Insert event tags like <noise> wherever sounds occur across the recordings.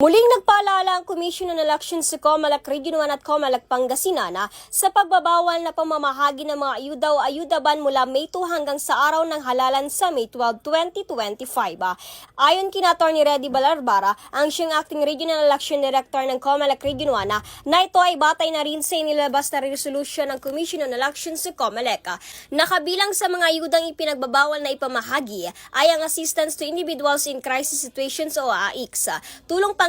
Muling nagpaalala ang Commission on Elections sa Comelec Region 1 at Comelec Pangasinan ah, sa pagbabawal na pamamahagi ng mga ayuda o ayuda ban mula May 2 hanggang sa araw ng halalan sa May 12, 2025. ah. Ayon kina Atty. Reddy Balarbara, ang siyang acting Regional Election Director ng Comelec Region 1 ah, na ito ay batay na rin sa inilabas na resolution ng Commission on Elections sa Comelec. Nakabilang sa mga ayudang ipinagbabawal na ipamahagi ay ang assistance to individuals in crisis situations o AICS, ah,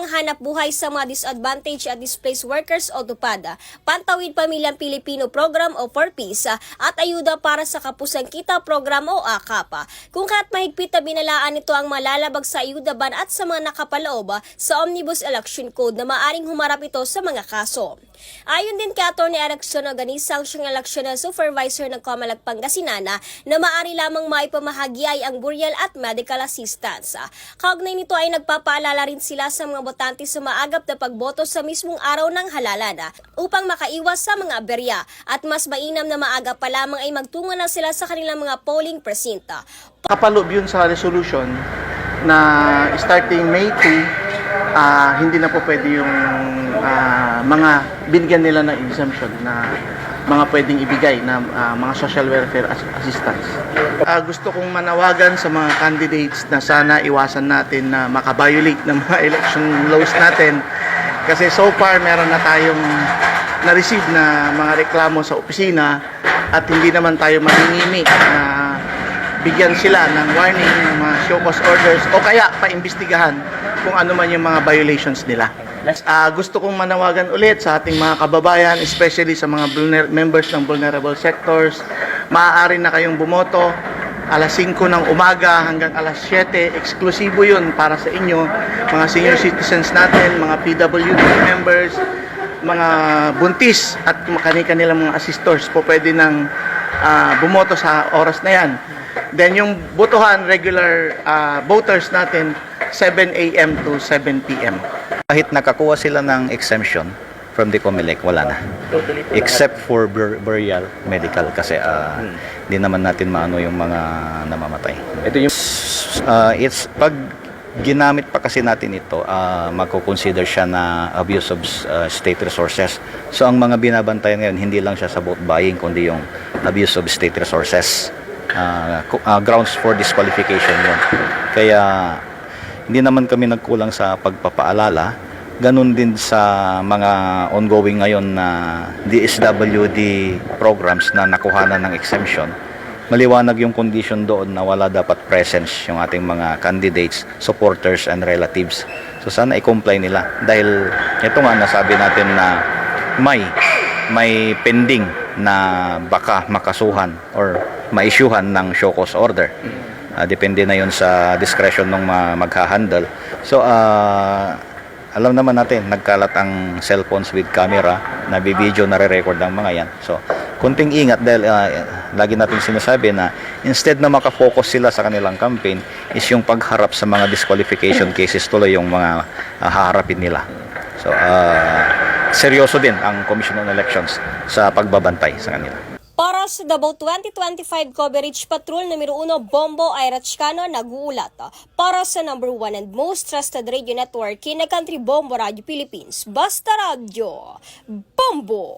tulong panghanap buhay sa mga disadvantaged at displaced workers o TUPAD, ah, Pantawid Pamilyang Pilipino Program o 4Ps ah, at ayuda para sa Kapusang Kita Program o AKAP. Kung kaya't mahigpit na binalaan ito ang malalabag sa ayuda ban at sa mga nakapaloob sa Omnibus Election Code na maaring humarap ito sa mga kaso. Ayon din kay Atty. Erickson Organisa ang siyang electional supervisor ng Comelec Pangasinan na maaari lamang maipamahagi ay ang burial at medical assistance. Kaugnay nito ay nagpapaalala rin sila sa mga botante sa maagap na pagboto sa mismong araw ng halalan ah, upang makaiwas sa mga aberya at mas mainam na maaga pa lamang ay magtungo na sila sa kanilang mga polling presinta. Kapalob yun sa resolution na starting May 2, ah, hindi na po pwede yung ah, mga binigyan nila ng exemption na mga pwedeng ibigay na ah, mga social welfare as- assistance. Ah, gusto kong manawagan sa mga candidates na sana iwasan natin na makabiolate ng mga <laughs> election laws natin kasi so far meron na tayong na-receive na mga reklamo sa opisina at hindi naman tayo maningimi na bigyan sila ng warning ng mga show cause orders o kaya paimbestigahan kung ano man yung mga violations nila. Ah, gusto kong manawagan ulit sa ating mga kababayan, especially sa mga members ng vulnerable sectors. Maaari na kayong bumoto alas 5 ng umaga hanggang alas 7. Eksklusibo yun para sa inyo, mga senior citizens natin, mga PWD members, mga buntis at kani-kanilang mga assistors po pwede nang ah, bumoto sa oras na yan. Then yung botohan, regular ah, voters natin, 7 a.m. to 7 p.m. Kahit nakakuha sila ng exemption from the COMELEC, wala na. Except for bur- burial medical kasi ah, hindi naman natin maano yung mga namamatay. Ito yung it's pag ginamit pa kasi natin ito, uh, magko-consider siya na abuse of ah, state resources. So ang mga binabantayan ngayon, hindi lang siya sa vote buying, kundi yung abuse of state resources. Ku- ah, grounds for disqualification yun. Kaya hindi naman kami nagkulang sa pagpapaalala. Ganun din sa mga ongoing ngayon na DSWD programs na nakuhanan ng exemption. Maliwanag yung condition doon na wala dapat presence yung ating mga candidates, supporters, and relatives. So sana i-comply nila. Dahil ito nga nasabi natin na may may pending na baka makasuhan or ma-issuehan ng show cause order. Ah, depende na yon sa discretion ng ma- magha-handle. So, ah, alam naman natin, nagkalat ang cellphones with camera, na video, nare-record ang mga yan. So, kunting ingat dahil ah, lagi natin sinasabi na instead na makafocus sila sa kanilang campaign is yung pagharap sa mga disqualification <laughs> cases tuloy yung mga ah, haharapin nila. So, ah, seryoso din ang Commission on Elections sa pagbabantay sa kanila. Para sa Davao 2025 Coverage Patrol numero 1, Bombo Ira Chicano nag-uulat. Para sa number 1 and most trusted radio network country, Bombo Radio Philippines. Basta Radio. Bombo!